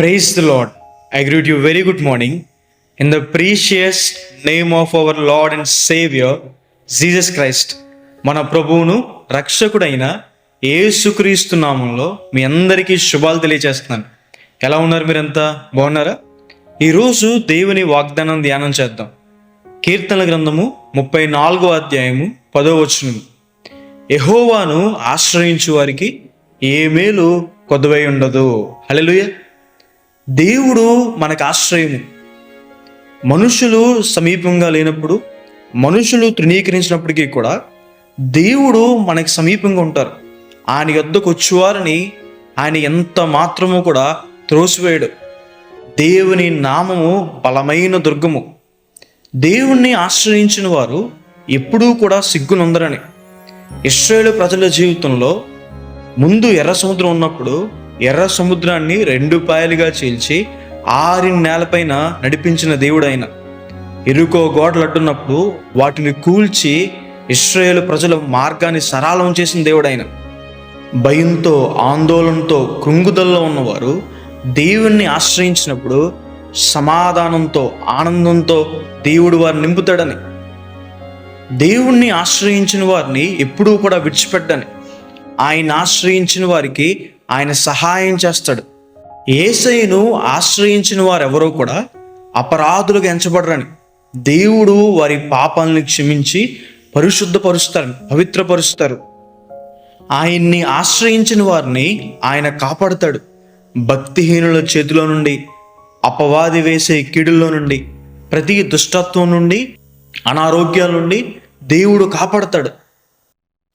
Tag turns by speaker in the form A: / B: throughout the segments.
A: Praise the Lord I greet you very good morning in the precious name of our Lord and saviour Jesus Christ మన ప్రభువును రక్షకుడైన ఏసుక్రీస్తు నామంలో మీ అందరికీ శుభాలు తెలియజేస్తున్నాను ఎలా ఉన్నారు మీరంతా? బాగున్నారా? ఈరోజు దేవుని వాగ్దానం ధ్యానం చేద్దాం. కీర్తన గ్రంథము ముప్పై నాలుగో అధ్యాయము పదో వచనం ఎహోవాను ఆశ్రయించు వారికి ఏ మేలు కొద్దువై ఉండదు. హల్లెలూయా. దేవుడు మనకు ఆశ్రయము. మనుషులు సమీపంగా లేనప్పుడు మనుషులు తృణీకరించినప్పటికీ కూడా దేవుడు మనకు సమీపంగా ఉంటారు. ఆయన యొద్దకు వచ్చేవారిని ఆయన ఎంత మాత్రము కూడా త్రోసివేయడు. దేవుని నామము బలమైన దుర్గము. దేవుణ్ణి ఆశ్రయించిన వారు ఎప్పుడూ కూడా సిగ్గునందరని. ఇస్రాయేల్ ప్రజల జీవితంలో ముందు ఎర్ర సముద్రం ఉన్నప్పుడు ఎర్ర సముద్రాన్ని రెండు పాయలుగా చీల్చి ఆరి నేలపైన నడిపించిన దేవుడైన. ఇరుకో గోడలు అడ్డున్నప్పుడు వాటిని కూల్చి ఇస్రాయేల్ ప్రజల మార్గాన్ని సరళం చేసిన దేవుడైన. భయంతో ఆందోళనతో కృంగుదల్లో ఉన్నవారు దేవుణ్ణి ఆశ్రయించినప్పుడు సమాధానంతో ఆనందంతో దేవుడు వారిని నింపుతాడని. దేవుణ్ణి ఆశ్రయించిన వారిని ఎప్పుడూ కూడా విడిచిపెట్టని. ఆయన ఆశ్రయించిన వారికి ఆయన సహాయం చేస్తాడు. ఏసైను ఆశ్రయించిన వారెవరూ కూడా అపరాధులుగా ఎంచబడరని. దేవుడు వారి పాపాలను క్షమించి పరిశుద్ధపరుస్తారు పవిత్రపరుస్తారు. ఆయన్ని ఆశ్రయించిన వారిని ఆయన కాపాడుతాడు. భక్తిహీనుల చేతిలో నుండి అపవాది వేసే కీడుల్లో నుండి ప్రతి దుష్టత్వం నుండి అనారోగ్యాల నుండి దేవుడు కాపాడతాడు.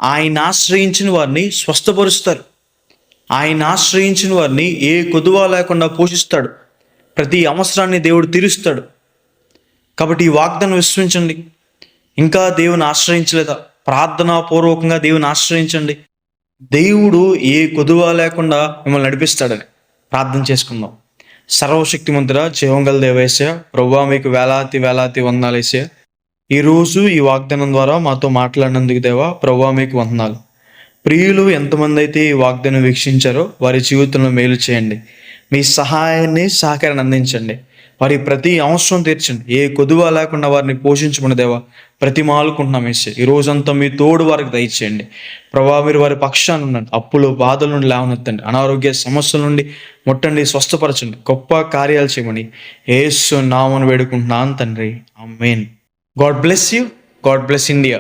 A: ఆయన ఆశ్రయించిన వారిని స్వస్థపరుస్తారు. ఆయన ఆశ్రయించిన వారిని ఏ కొదువ లేకుండా పోషిస్తాడు. ప్రతి అవసరాన్ని దేవుడు తీరుస్తాడు. కాబట్టి ఈ వాగ్దానం విశ్వించండి ఇంకా దేవుని ఆశ్రయించలేదా? ప్రార్థనాపూర్వకంగా దేవుని ఆశ్రయించండి. దేవుడు ఏ కొదువ లేకుండా మిమ్మల్ని నడిపిస్తాడని ప్రార్థన చేసుకుందాం. సర్వశక్తిమంతుడ జీవంగల్ దేవేశ ప్రభా మీకు వేలాతి వేలాతి వందనాలేసే ఈరోజు ఈ వాగ్దానం ద్వారా మాతో మాట్లాడినందుకు దేవా ప్రభా మీకు వందనాలు. ప్రియులు ఎంతమంది అయితే ఈ వాగ్దానం వీక్షించారో వారి జీవితంలో మేలు చేయండి. మీ సహాయాన్ని సహకారాన్ని అందించండి. వారి ప్రతి అవసరం తీర్చండి. ఏ కొదువ లేకుండా వారిని పోషించమని దేవా ప్రతి మాలుకుంటున్నాం వేసి ఈ రోజంతా మీ తోడు వారికి దయచేయండి. ప్రభావ మీరు వారి పక్షాన్ని ఉండండి. అప్పులు బాధల నుండి లేవనెత్తండి. అనారోగ్య సమస్యల నుండి ముట్టండి. స్వస్థపరచండి. గొప్ప కార్యాలు చేయమని ఏసు నామను వేడుకుంటున్నాను తండ్రి. Amen God bless you. God bless India.